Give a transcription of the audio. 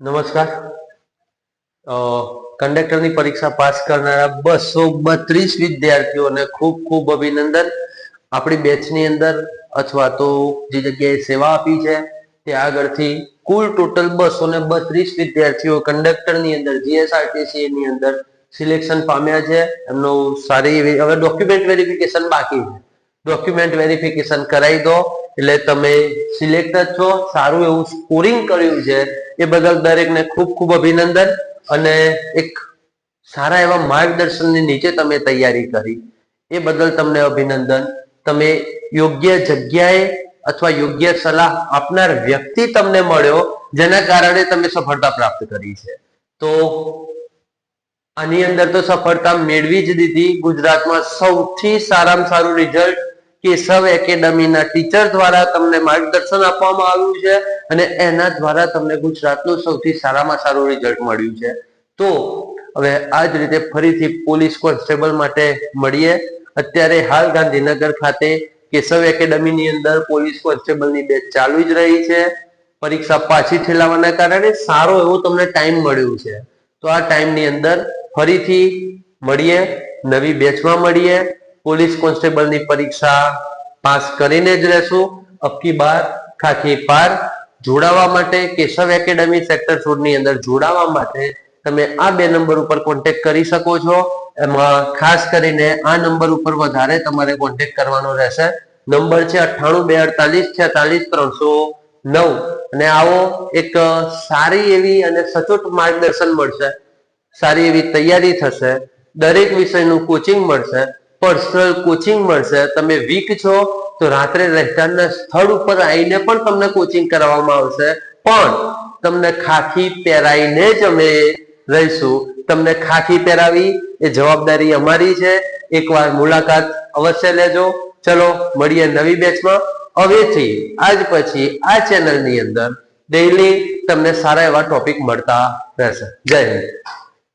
નમસ્કાર. કંડક્ટરની પરીક્ષા પાસ કરનારા બસો બત્રીસ વિદ્યાર્થીઓને ખૂબ ખૂબ અભિનંદન. આપણી બેચની અંદર અથવા તો જે જગ્યાએ સેવા આપી છે, તે આગળથી કુલ ટોટલ બસો ને બત્રીસ વિદ્યાર્થીઓ કંડક્ટરની અંદર, જીએસઆરટીસી ની અંદર સિલેક્શન પામ્યા છે. એમનું સારી એવી, હવે ડોક્યુમેન્ટ વેરિફિકેશન બાકી છે. ડોક્યુમેન્ટ વેરિફિકેશન કરાવી દો. એટલે તમે સિલેક્ટ જ છો. સારું એવું સ્કોરિંગ કર્યું છે. એ બદલ દરેકને ખૂબ ખૂબ અભિનંદન અને એક સારા એવા માર્ગદર્શનની નીચે તમે તૈયારી કરી. એ બદલ તમને અભિનંદન. તમે યોગ્ય જગ્યાએ અથવા યોગ્ય સલાહ આપનાર વ્યક્તિ તમને મળ્યો, જેના કારણે તમે સફળતા પ્રાપ્ત કરી છે. તો આની અંદર તો સફળતા મેળવી જ દીધી. ગુજરાતમાં સૌથી સારામાં સારું રિઝલ્ટ કેશવ એકેડમીના ટીચર દ્વારા તમને માર્ગદર્શન આપવામાં આવ્યું છે અને એના દ્વારા તમને ગુજરાતનું સૌથી સારામાં સારું રિઝલ્ટ મળ્યું છે. તો હવે આ જ રીતે ફરીથી પોલીસ કોન્સ્ટેબલ માટે મળીએ. અત્યારે હાલ ગાંધીનગર ખાતે કેશવ એકેડમીની અંદર પોલીસ કોન્સ્ટેબલની બેચ ચાલુ જ રહી છે. પરીક્ષા પાછી ઠેલાવાના કારણે સારો એવો તમને ટાઈમ મળ્યું છે. તો આ ટાઈમની અંદર ફરીથી મળીએ, નવી બેચમાં મળીએ. પોલીસ કોન્સ્ટેબલની પરીક્ષા પાસ કરીને જ રહેશું. અબકી બાર ખાખી પાર જોડાવા માટે કેશવ એકેડમી સેક્ટર સોળની અંદર જોડાવા માટે તમે આ બે નંબર ઉપર કોન્ટેક્ટ કરી શકો છો. એમાં ખાસ કરીને આ નંબર ઉપર વધારે તમારે કોન્ટેક્ટ કરવાનો રહેશે. નંબર છે અઠ્ઠાણું, બે અડતાલીસ, છેતાલીસ, ત્રણસો નવ. અને આવો એક સારી એવી અને સચોટ માર્ગદર્શન મળશે. સારી એવી તૈયારી થશે. દરેક વિષયનું કોચિંગ મળશે. પર્સનલ કોચિંગ મળશે. તમે વીક છો, તો રાત્રે રહેઠાણના સ્થળ ઉપર આવીને પણ તમને કોચિંગ કરાવવામાં આવશે. પણ તમને ખાખી પહેરાઈને જ અમે રહીશું. તમને ખાખી પહેરાવી, એ જવાબદારી અમારી છે. એકવાર મુલાકાત અવશ્ય લેજો. ચલો, મળીએ નવી બેચમાં હવેથી, આજ પછી, આ ચેનલની અંદર ડેઈલી તમને સારા એવા ટોપિક મળતા રહેશે. જય હિન્દ.